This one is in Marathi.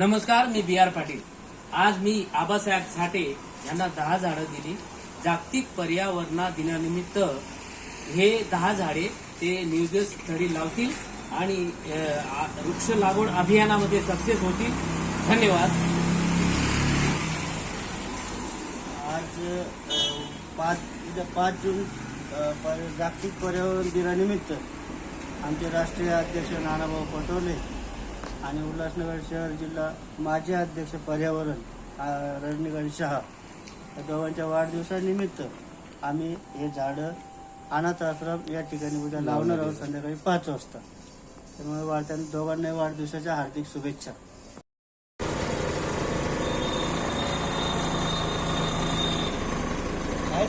नमस्कार मी बी आर पाटील. आज मी आबासाहेब साठे यांना दहा झाडं दिली. जागतिक पर्यावरणा दिनानिमित्त हे दहा झाडे ते निर्देश लावतील आणि वृक्ष लागवड अभियानामध्ये सक्सेस होतील. धन्यवाद. आज पाच पाच जून पर- जागतिक पर्यावरण दिनानिमित्त आमचे राष्ट्रीय अध्यक्ष नानाभाऊ पटोले आणि उल्हासनगर शहर जिल्हा माजी अध्यक्ष पर्यावरण रजनीकांत शहा. या दोघांच्या वाढदिवसानिमित्त आम्ही हे झाडं अनाथ आश्रम या ठिकाणी उद्या लावणार आहोत संध्याकाळी पाच वाजता. त्यामुळे वा- त्यांना दोघांनाही वाढदिवसाच्या हार्दिक शुभेच्छा. आहे